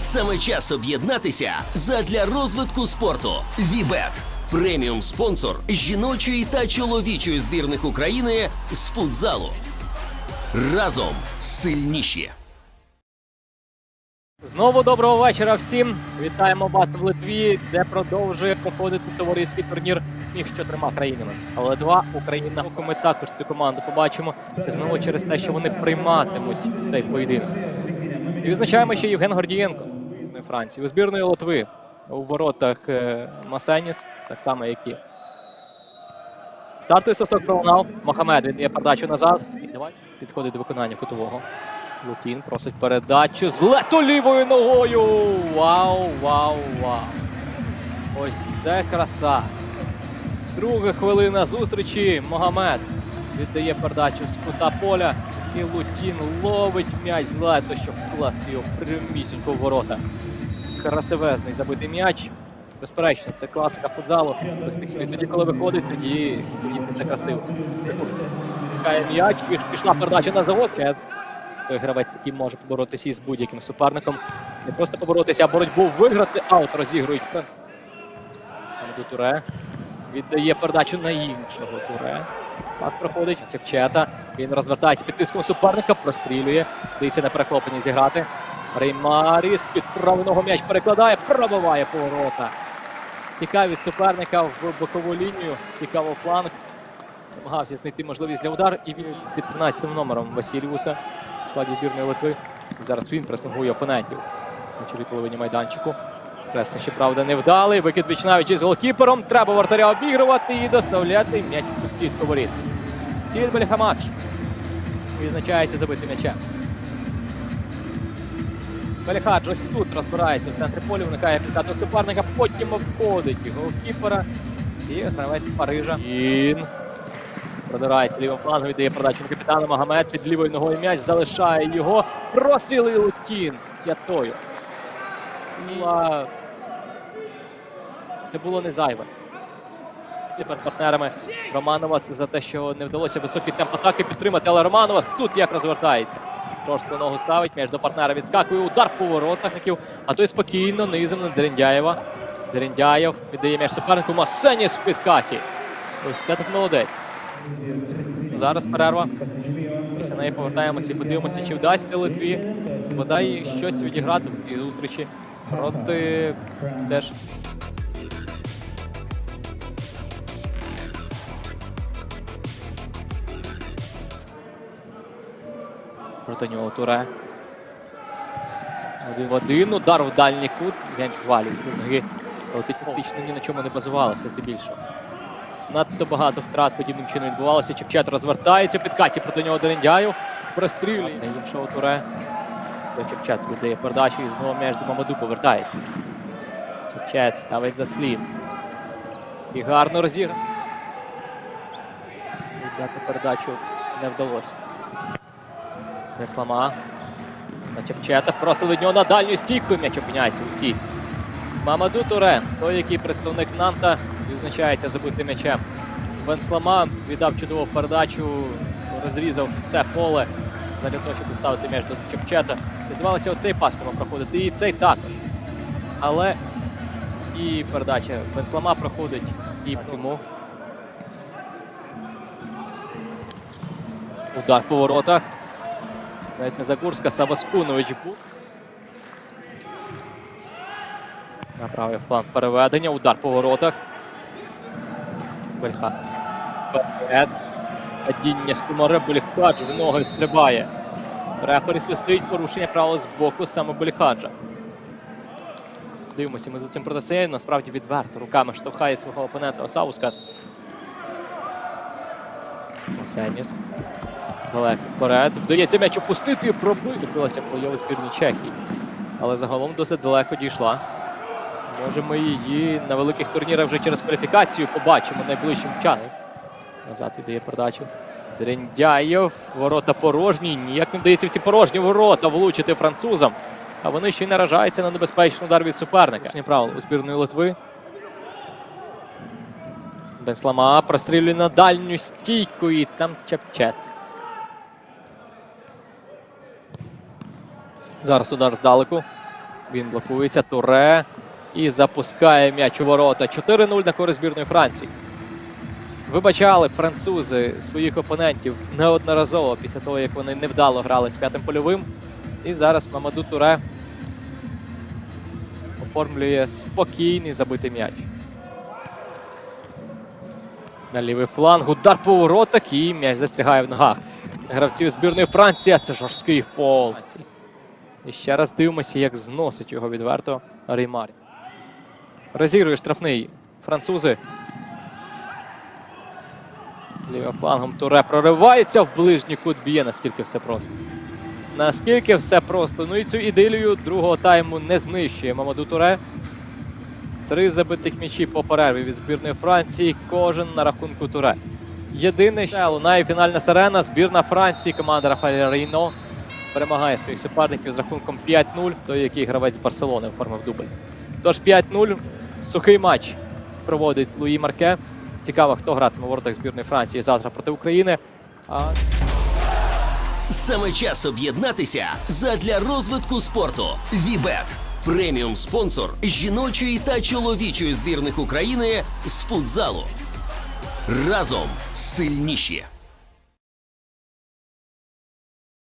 Саме час об'єднатися задля розвитку спорту. Вібет преміум спонсор жіночої та чоловічої збірних України з футзалу. Разом сильніші. Знову доброго вечора всім. Вітаємо вас в Литві, де продовжує проходити товариський турнір між чотирма країнами. Але два Україна. Ми також цю команду побачимо знову через те, що вони прийматимуть цей поєдинок. І відзначаємо ще Євген Гордієнко з Франції у збірної Литви у воротах е, Масеніс, так само як і. Стартує свисток пролунав. Мохамед віддає передачу назад. Давай підходить до виконання кутового. Лукін просить передачу з лето лівою ногою. Вау, вау, вау. Ось це краса. Друга хвилина зустрічі. Могамед віддає передачу з кута поля. І Лутін ловить м'яч з лето, щоб вкласти його прямісінько в ворота. Красивезний забитий м'яч. Безперечно, це класика футзалу. Тоді, коли виходить, тоді, це красиво. Це Пускає м'яч, пішла передача на завод. Той гравець, який може поборотися із будь-яким суперником. Не просто поборотися, а боротьбу виграти. Аут розігрують. Амаду Туре. Віддає передачу на іншого Туре. Пас проходить. Чепчета. Він розвертається під тиском суперника, прострілює. Дається на перехлопленні зіграти. Реймаріс під правого м'яч перекладає, пробиває поворота. Тікає від суперника в бокову лінію, тікав у фланг. Намагався знайти можливість для удару і він під 13 номером Васильюса в складі збірної Литви. Зараз він пресингує опонентів на чолі половині майданчику. Пресинг, щоправда, невдалий. Викид Вічнавич із голкіпером. Треба вратаря обігрувати і доставляти м'яч у стітку воріт. Стіль Бельхамач відзначається забитим м'ячем. Беліхадж ось тут розбирається в центрі поля, виникає підкат до суперника, потім обходить голкіпера і гравець Парижа. Він продирається лівим флангом, віддає передачу на капітана Магомед під лівою ногою м'яч, залишає його. Простріл і Лутін п'ятою. Була... Це було не зайве. Перед партнерами Романовас за те, що не вдалося високий темп атаки підтримати, але Романовас тут як розвертається. Жорстко ногу ставить, м'яч до партнера відскакує, удар по воротах, а той спокійно низом на Дерендяєва. Дерендяєв віддає м'яч супернику Масеніс в підкаті. Ось це так молодець. Зараз перерва. Після неї повертаємося і подивимося, чи вдасться Литві бодай щось відіграти в цій зустрічі проти все ж проти нього Туре. Один в один. Удар в дальній кут. М'яч звалюється з ноги. Летить фактично ні на чому не базувалося здебільшого. Надто багато втрат подібним чином відбувалося. Чепчет розвертається в підкаті проти нього Дерендяєв. Прострілює іншого Туре. До Чепчет віддає передачу і знову м'яч до Мамаду повертається. Чепчет ставить за слід. І гарно розіграно. Віддати передачу не вдалося. Неслама. Чепчета просто від нього на дальню стійку м'яч опиняється у сітці. Мамаду Туре, той, який представник Нанта, відзначається забитим м'ячем. Венслама віддав чудову передачу, розрізав все поле для того, щоб доставити м'яч до Чепчета. І здавалося, оцей пас треба проходити, і цей також. Але і передача Венслама проходить і йому. Удар по воротах. Навіть не Загурська, Саваспунович був. На правий фланг переведення. Удар по воротах. Бельха. Падіння Сумаре Бельхаджа в ноги стрибає. Рефері свистить порушення правил з боку саме Бельхаджа. Дивимося, ми за цим протистоянням. Насправді відверто. Руками штовхає свого опонента Осаускас. Масеніс. Далеко вперед. Вдається м'яч опустити і пробуступилася плей-офф збірні Чехії. Але загалом досить далеко дійшла. Може, ми її на великих турнірах вже через кваліфікацію побачимо найближчим часом. Назад віддає передачу. Дерендяєв. Ворота порожні. Ніяк не вдається в ці порожні ворота влучити французам. А вони ще й наражаються на небезпечний удар від суперника. Порушення правил у збірної Литви. Бенслама прострілює на дальню стійку і там чепчет. Зараз удар здалеку. Він блокується. Туре. І запускає м'яч у ворота. 4-0 на користь збірної Франції. Вибачали французи своїх опонентів неодноразово після того, як вони невдало грали з п'ятим польовим. І зараз Мамаду Туре оформлює спокійний забитий м'яч. На лівий фланг. Удар по воротах і м'яч застрягає в ногах. Гравців збірної Франції. Це жорсткий фол. І ще раз дивимося, як зносить його відверто Реймарі. Розігрує штрафний. Французи. Лівим флангом Туре проривається в ближній кут б'є, наскільки все просто. Наскільки все просто. Ну і цю ідилію другого тайму не знищує Мамаду Туре. Три забитих м'ячі по перерві від збірної Франції. Кожен на рахунку Туре. Єдине, що лунає фінальна сирена. Збірна Франції, команда Рафаеля Рейно перемагає своїх суперників з рахунком 5-0, той, який гравець Барселони оформив дубль. Тож 5-0. Сухий матч проводить Луї Марке. Цікаво, хто гратиме у воротах збірної Франції завтра проти України. А Саме час об'єднатися задля розвитку спорту. Вібет преміум спонсор жіночої та чоловічої збірних України з футзалу. Разом сильніші.